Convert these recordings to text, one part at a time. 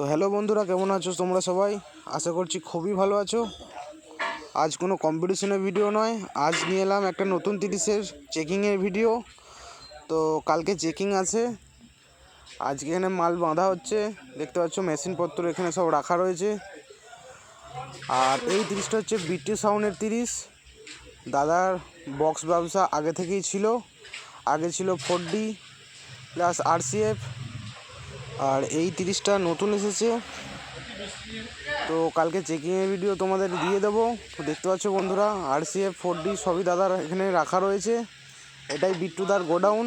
তো হ্যালো বন্ধুরা, কেমন আছো? তোমরা সবাই? আশা করছি খুবই ভালো আছো। আজ কোনো কম্পিটিশনের ভিডিও নয়। আজ নিয়ে এলাম একটা নতুন তিরিশের চেকিংয়ের ভিডিও তো কালকে চেকিং আছে। আজকে এখানে মাল বাঁধা হচ্ছে। দেখতে পাচ্ছ, মেশিনপত্র এখানে সব রাখা রয়েছে। আর এই তিরিশটা হচ্ছে বিটি সাউন্ডের তিরিশ। দাদার বক্স ব্যবসা আগে থেকেই ছিল। আগে ছিল ফোর ডি প্লাস আরসিএফ আর এই তিরিশটা নতুন এসেছে। তো কালকে চেকিংয়ের ভিডিও তোমাদের দিয়ে দেবো। তো দেখতে পাচ্ছ বন্ধুরা R C F four D সবই দাদার এখানে রাখা রয়েছে। এটাই বিট্টুদার গোডাউন।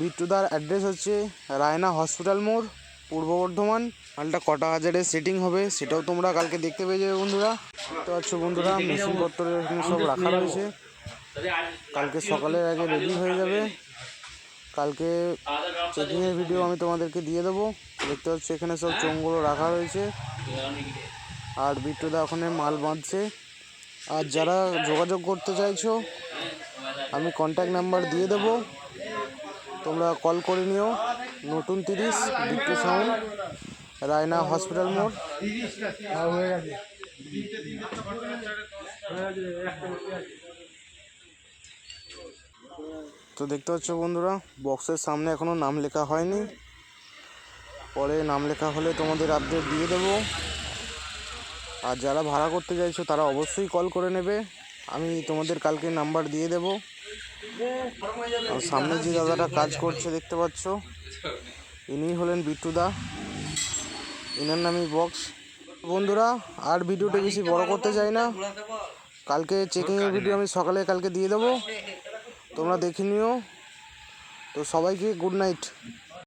বিট্টুদার অ্যাড্রেস হচ্ছে রায়না হসপিটাল মোড়, পূর্ব বর্ধমান। মালটা কটা হাজারে সেটিং হবে সেটাও তোমরা কালকে দেখতে পেয়ে যাবে বন্ধুরা। দেখতে পাচ্ছ বন্ধুরা মেশিনপত্র এখানে সব রাখা রয়েছে। কালকে সকালের আগে রেডি হয়ে যাবে। কালকে চেকিংয়ের ভিডিও আমি তোমাদেরকে দিয়ে দেবো। দেখতে পাচ্ছ, এখানে সব চোঙগুলো রাখা রয়েছে। আর বিট্টুদা ওখানে মাল বাঁধছে। আর যারা যোগাযোগ করতে চাইছো, আমি কন্ট্যাক্ট নাম্বার দিয়ে দেবো। তোমরা কল করে নিও। নতুন তিরিশ বিট্টু সাউন্ড রায়না হসপিটাল মোড়। তো দেখতে পাচ্ছ বন্ধুরা বক্সের সামনে এখনও নাম লেখা হয়নি। পরে নাম লেখা হলে তোমাদের আপডেট দিয়ে দেবো। আর যারা ভাড়া করতে চাইছো, তারা অবশ্যই কল করে নেবে। আমি তোমাদের কালকে নাম্বার দিয়ে দেবো। আর সামনে যে দাদাটা কাজ করছে, দেখতে পাচ্ছ? ইনি হলেন বিট্টুদা ইনার নামই বক্স বন্ধুরা, আর ভিডিওটা বেশি বড় করতে চাই না। কালকে চেকিংয়ের ভিডিও আমি সকালে কালকে দিয়ে দেবো। তোমরা দেখে নিও। তো সবাইকে গুড নাইট